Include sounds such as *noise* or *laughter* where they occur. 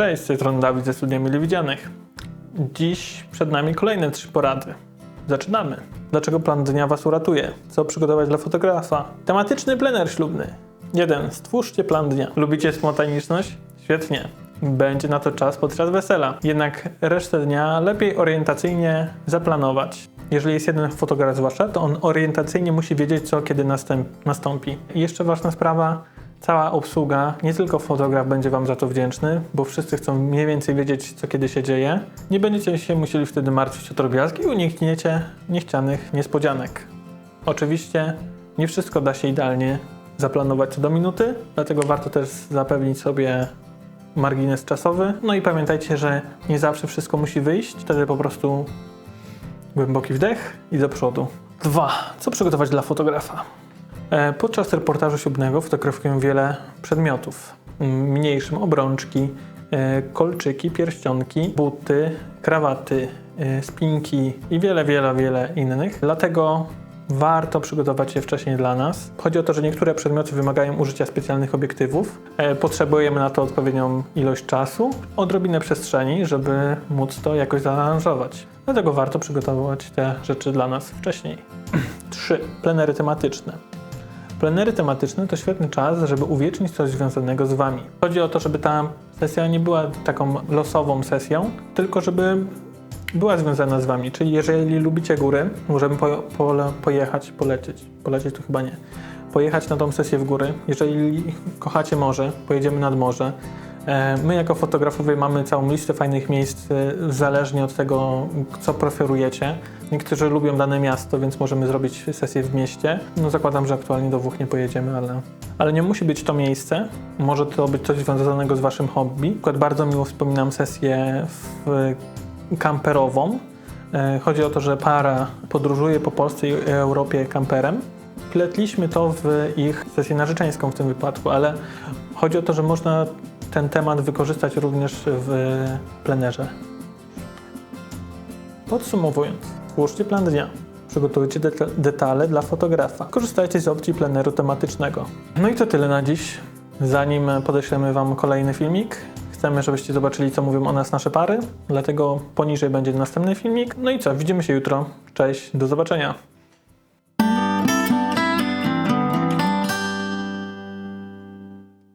Cześć, z tej strony Dawid ze Studia Mile Widzianych. Dziś przed nami kolejne trzy porady. Zaczynamy. Dlaczego plan dnia Was uratuje? Co przygotować dla fotografa? Tematyczny plener ślubny. 1. Stwórzcie plan dnia. Lubicie spontaniczność? Świetnie. Będzie na to czas podczas wesela. Jednak resztę dnia lepiej orientacyjnie zaplanować. Jeżeli jest jeden fotograf zwłaszcza, to on orientacyjnie musi wiedzieć, co kiedy nastąpi. I jeszcze ważna sprawa, cała obsługa, nie tylko fotograf będzie Wam za to wdzięczny, bo wszyscy chcą mniej więcej wiedzieć, co kiedy się dzieje. Nie będziecie się musieli wtedy martwić o drobiazgi i unikniecie niechcianych niespodzianek. Oczywiście nie wszystko da się idealnie zaplanować co do minuty, dlatego warto też zapewnić sobie margines czasowy. No i pamiętajcie, że nie zawsze wszystko musi wyjść, wtedy po prostu głęboki wdech i do przodu. Dwa. Co przygotować dla fotografa? E, Podczas reportażu ślubnego fotografuję wiele przedmiotów. M, Mniejszym obrączki, e, kolczyki, pierścionki, buty, krawaty, e, spinki i wiele, wiele, wiele innych. Dlatego warto przygotować je wcześniej dla nas. Chodzi o to, że niektóre przedmioty wymagają użycia specjalnych obiektywów. Potrzebujemy na to odpowiednią ilość czasu, odrobinę przestrzeni, żeby móc to jakoś zaaranżować. Dlatego warto przygotować te rzeczy dla nas wcześniej. *clears throat* 3. Plenery tematyczne. Plenery tematyczne to świetny czas, żeby uwiecznić coś związanego z Wami. Chodzi o to, żeby ta sesja nie była taką losową sesją, tylko żeby była związana z Wami. Czyli jeżeli lubicie góry, możemy po, pole, pojechać, polecieć. Polecieć to chyba nie. Pojechać na tą sesję w góry. Jeżeli kochacie morze, pojedziemy nad morze. E, My jako fotografowie mamy całą listę fajnych miejsc, e, zależnie od tego, co preferujecie. Niektórzy lubią dane miasto, więc możemy zrobić sesję w mieście. No zakładam, że aktualnie do Włoch nie pojedziemy, ale, ale nie musi być to miejsce. Może to być coś związanego z Waszym hobby. Na przykład bardzo miło wspominam sesję w kamperową. E, Chodzi o to, że para podróżuje po Polsce i Europie kamperem. Pletliśmy to w ich sesję narzeczeńską w tym wypadku, ale chodzi o to, że można ten temat wykorzystać również w plenerze. Podsumowując, twórzcie plan dnia. Przygotujcie deta- detale dla fotografa. Korzystajcie z opcji pleneru tematycznego. No i to tyle na dziś. Zanim podeślemy Wam kolejny filmik, chcemy, żebyście zobaczyli, co mówią o nas nasze pary. Dlatego poniżej będzie następny filmik. No i co, widzimy się jutro. Cześć, do zobaczenia.